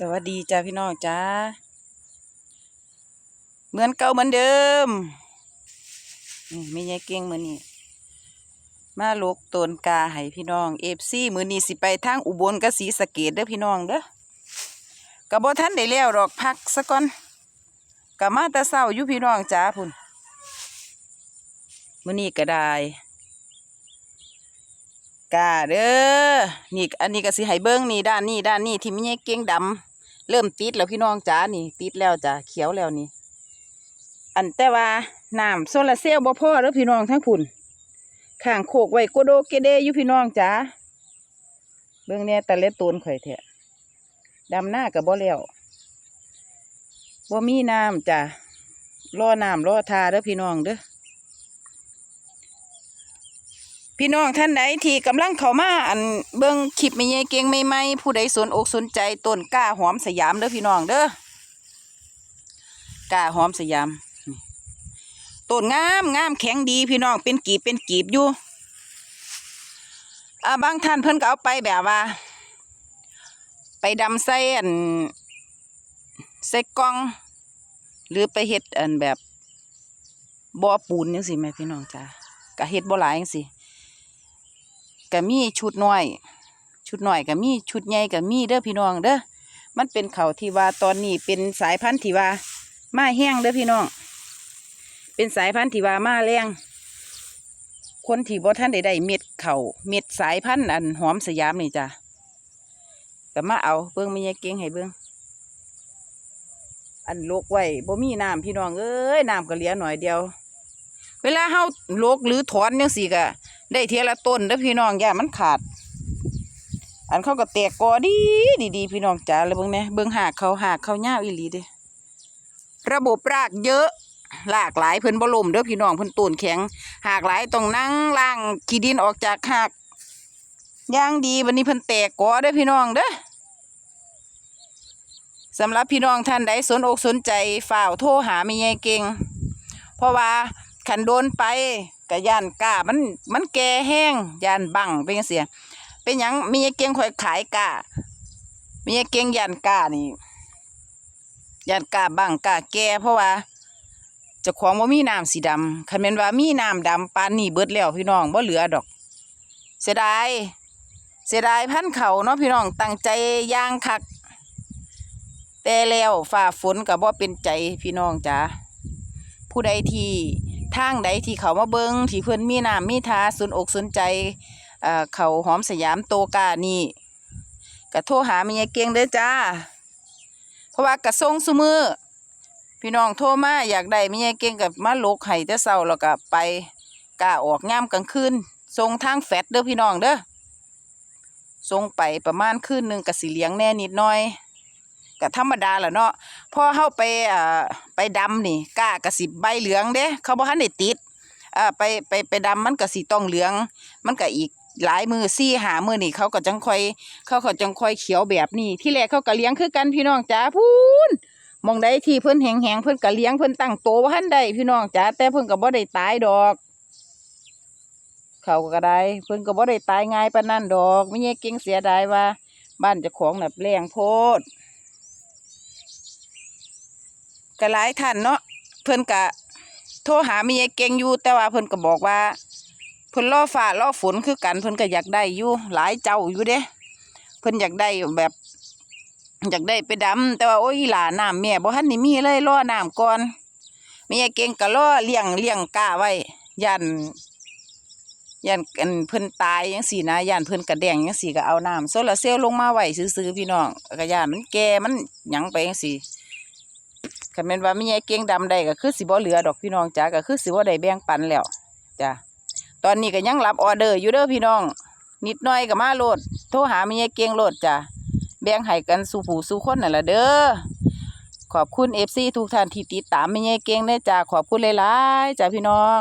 สวัสดีจ้าพี่น้องจ้าเหมือนเก่าเหมือนเดิมนี่ไม่ยายเก่งมือนี้มาลกต้นกาให้พี่น้องเอฟซีมือนี้สิไปทางอุบลกับศรีสะเกดเด้อพี่น้องเด้อกระบ่ทันได้แล้วดอกพักซะก่อนกะมาต่เช้าอยู่พี่น้องจ้าพุ่นมือนี้ก็ได้ กาเด้อนี่อันนี้ก็สิให้เบิ่งนี่ด้านนี้ด้านนี้ที่มีเก่งดำเริ่มติดแล้วพี่น้องจ้านี่ ติดแล้วจ้าเขียวแล้วนี่ อันแต่ว่าน้ำโซลาร์เซลล์บ่พอเด้อพี่น้องทั้งพุ่นข้างโคกไว้โกโดเกเดอยู่พี่น้องจ้าเบิ่งเนี่ยแต่เล็ดตูนข่อยแท้ดำหน้ากับบ่แล้วบ่มีน้ำจ้ารอน้ำรอทาเด้อพี่น้องเด้อ พี่น้องท่านใดที่กำลังเข้ามาอันเบิ่งคลิปไม่ใหญ่เก่งไม่ไม่ผู้ใดสนอกสนใจต้นกล้าหอมสยามเด้อพี่น้องเด้อกล้าหอมสยามต้นงามงามแข็งดีพี่น้องเป็นกีบเป็นกีบอยู่อ่าบางท่านเพิ่นก็เอาไปแบบว่า ไปดำใส่อันใส่กล่อง หรือไปเฮ็ดอันแบบบ่อปูนจังซี่แม่พี่น้องจ้าก็เฮ็ดบ่หลายจังซี่ ก็มีชุดน้อย ชุดน้อยก็มีชุดใหญ่ก็มีเด้อพี่น้องเด้อมันเป็นเขาที่ว่าตอนนี้เป็นสายพันธุ์ที่ว่ามาแห้งเด้อพี่น้อง เป็นสายพันธุ์ที่ว่ามาแรงคนที่บ่ท่านได้ได้เม็ดเขาเม็ดสายพันธุ์อันหอมสยามนี่จ้ะก็มาเอาเบิ่งไม่ยายเก่งให้เบิ่งอันโลกไว้บ่มีน้ำพี่น้องเอ้ยน้ำก็เหลือหน่อยเดียว เวลาเฮาโลกหรือถอนจังซี่ก็ ได้เทียละต้นเด้อพี่น้องอย่ามันขาด อันเขาก็แตกกอดีดีดีพี่น้องจ๋าเลยเบิ่งแหน่เบิ่งหากเขาหากเขายาอีหลีเด้ระบบรากเยอะหลากหลายเพิ่นบ่ลมเด้อพี่น้องเพิ่นต้นแข็ง หากหลายต้องนั่งล่างขี้ดินออกจากหากอย่างดีวันนี้เพิ่นแตกกอเด้อพี่น้องเด้อสำหรับพี่น้องท่านใดสนอกสนใจฝ่าวโทรหาแม่ยายเก่ง เพราะว่าขันโดนไป กะย่านกามันมันแก่แห้งย่านบังเป็นจังซี่เป็นยังม่ยายเก่งคอยขายกาม่ยายเก่งย่านกานี่ย่านกาบังกาแก่เพราะว่าจ้าของบ่ามีน้ำสีดำคันแม่นว่ามีน้ำดำปานนี้เบิดแล้วพี่น้องบ่เหลือดอก เสียดายเสียดายพันเขาเนาะพี่น้องตั้งใจย่างคัก แต่แล้วฝ่าฝนก็บ่เป็นใจพี่น้องจ้าผู้ใดที่ ทางใดที่เขามาเบิงที่เพิ่อนมีน้ำมีทาสนอกสนใจเขาหอมสยามโตกานี่ก็โทรหาแม่ยายเก่งเด้อจ้า เพราะว่ากระส่งซุมือพี่น้องโทรมาอยากได้ไม่ใช่เก่งกับมาลกไห้แต่เช้าแล้วก็ไปกล้าออกย่ามกลางคืนส่งทางแฟดเด้อพี่น้องเด้อส่งไปประมาณคืนหนึ่งกับสีเหลียงแน่นิดหน่อย ก็ธรรมดาแหละเนาะพอเข้าไปอ่าไปดำนี่กล้ากระสิบใบเหลืองเด้เขาบอกให้ได้ติดอ่าไปไปไปดำมันก็สีต้องเหลือง มันก็อีกหลายมือซี่หามือนี่เขาก็จังค่อย เขาก็จังค่อยเขียวแบบนี้ ที่แรกเขาก็เลี้ยงคือกันพี่น้องจ้าพูนมองใดที่เพิ่นแหงแหงเพิ่นก็เลี้ยงเพิ่นตั้งโตบ่าทันได้พี่น้องจ้าแต่เพิ่นก็บ่ได้ตายดอกเขาก็ได้เพิ่นก็บ่ได้ตายง่ายปานนั้นดอกไม่ใช่เก่งเสียดายว่า บ้านเจ้าของน่ะแรงโพด ก็หลายท่านเนาะเพิ่นก็โทรหาแม่ยเก่งอยู่ แต่ว่าเพิ่นก็บอกว่าเพิ่นรอฟ้ารอฝนคือกันเพิ่นก็อยากได้อยู่หลายเจ้าอยู่เด้เพิ่นอยากได้แบบอยากได้ไปดำแต่ว่าโอ้ยหลาน้ำแม่บ่ทันได้มีเลยรอน้ำก่อนแม่ยเก่งก็รอเลี้ยงเลี้ยงกาไว้ย่านย่านอันเพิ่นตายจังซี่นะย่านเพิ่นกระแดงจังซี่ก็เอาน้ำโซลาร์เซลล์ลงมาไว้ซื่อๆพี่น้องก็ย่านมันแก่มันหยังไปจังซี่ คันแม่นว่าไม่ยายเก่งดำได้ก็คือสิบ่เหลือดอกพี่น้องจ้าก็คือสิบ่ได้แบ่งปันแล้วจ้ะตอนนี้ก็ยังรับออเดอร์อยู่เด้อพี่น้อง นิดหน่อยก็มาโหลด โทรหาแม่ยายเก่งโหลดจ้ะแบ่งให้กันสู่ผู้สู่คนนั่นละเด้อขอบคุณเอฟซีทุกท่านที่ติดตามไม่ใช่เก่งเด้อจ้าขอบคุณหลายๆจ้าพี่น้อง